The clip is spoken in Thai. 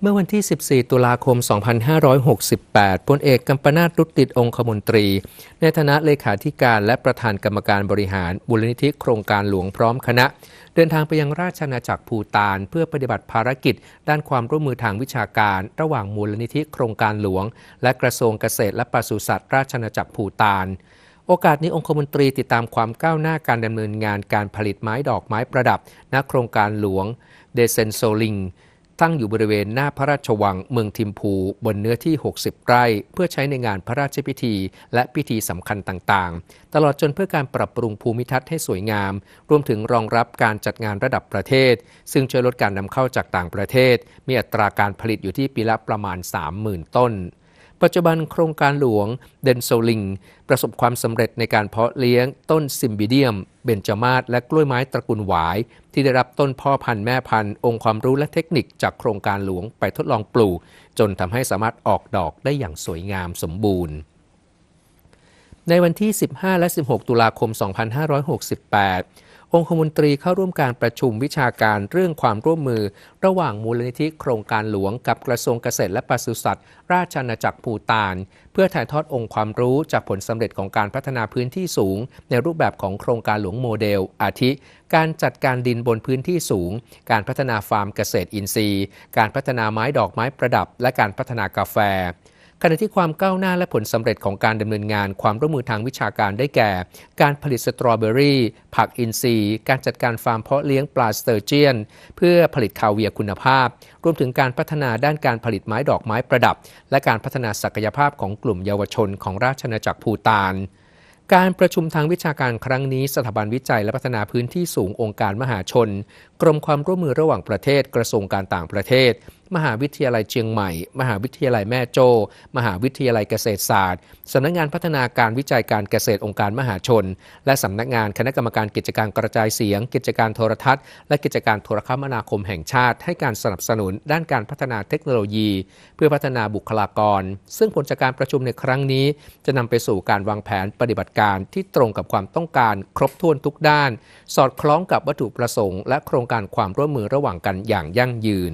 เมื่อวันที่ 14 ตุลาคม 2568 พลเอกกัมปนาตรุตติดองคมนตรี ในฐานะเลขาธิการและประธานกรรมการบริหารบุรณิธิโครงการหลวงพร้อมคณะ เดินทางไปยังราชอาณาจักรภูตาน เพื่อปฏิบัติภารกิจ ด้านความร่วมมือทางวิชาการ ระหว่างมูลนิธิโครงการหลวง และกระทรวงเกษตรและปศุสัตว์ราชอาณาจักรภูตานโอกาสนี้องคมนตรีติดตามความก้าวหน้าการดำเนินงานการผลิตไม้ดอกไม้ประดับณโครงการหลวงเดเซนโซลิง ตั้งอยู่บริเวณหน้าพระราชวังเมืองทิมพูบนเนื้อที่ 60 ไร่ เพื่อใช้ในงานพระราชพิธี และพิธีสำคัญต่างๆ ตลอดจนเพื่อการปรับปรุงภูมิทัศน์ให้สวยงาม รวมถึงรองรับการจัดงานระดับประเทศ ซึ่งช่วยลดการนำเข้าจากต่างประเทศ มีอัตราการผลิตอยู่ที่ปีละประมาณ 30,000 ต้น ปัจจุบันโครงการหลวงเดนโซลิง ประสบความสำเร็จในการเพาะเลี้ยงต้นซิมบิเดียม เบญจมาศและกล้วยไม้ตระกูลหวาย ที่ได้รับต้นพ่อพันธุ์แม่พันธุ์องค์ความรู้และเทคนิคจากโครงการหลวงไปทดลองปลูก จนทำให้สามารถออกดอกได้อย่างสวยงามสมบูรณ์ในวันที่ 15 และ 16 ตุลาคม 2568 องคมนตรีเข้าร่วมการประชุมวิชาการเรื่องความร่วมมือ ระหว่างมูลนิธิโครงการหลวงกับกระทรวงเกษตรและปศุสัตว์ ราชอาณาจักรภูตาน เพื่อถ่ายทอดองค์ความรู้จากผลสำเร็จของการพัฒนาพื้นที่สูง ในรูปแบบของโครงการหลวงโมเดล อาทิ การจัดการดินบนพื้นที่สูง การพัฒนาฟาร์มเกษตรอินทรีย์ การพัฒนาไม้ดอกไม้ประดับ และการพัฒนากาแฟ ขณะที่ความก้าวหน้าและผลสำเร็จของการดำเนินงานความร่วมมือทางวิชาการได้แก่ การผลิตสตรอเบอรี่ ผักอินทรีย์ การจัดการฟาร์มเพาะเลี้ยงปลาสเตอร์เจียน เพื่อผลิตคาเวียคุณภาพ รวมถึงการพัฒนาด้านการผลิตไม้ดอกไม้ประดับ และการพัฒนาศักยภาพของกลุ่มเยาวชนของราชอาณาจักรภูตานการประชุมทางวิชาการครั้งนี้ สถาบันวิจัยและพัฒนาพื้นที่สูงองค์การมหาชนกรมความร่วมมือระหว่างประเทศกระทรวงการต่างประเทศ มหาวิทยาลัยเชียงใหม่ มหาวิทยาลัยแม่โจ้ มหาวิทยาลัยเกษตรศาสตร์สำนักงานพัฒนาการวิจัยการเกษตรองค์การมหาชน และสำนักงานคณะกรรมการกิจการกระจายเสียง กิจการโทรทัศน์ และกิจการโทรคมนาคมแห่งชาติ ให้การสนับสนุนด้านการพัฒนาเทคโนโลยี เพื่อพัฒนาบุคลากร ซึ่งผลจากการประชุมในครั้งนี้ จะนำไปสู่การวางแผนปฏิบัติการที่ตรงกับความต้องการ ครบถ้วนทุกด้าน สอดคล้องกับวัตถุประสงค์และโครงงการความร่วมมือระหว่างกันอย่างยั่งยืน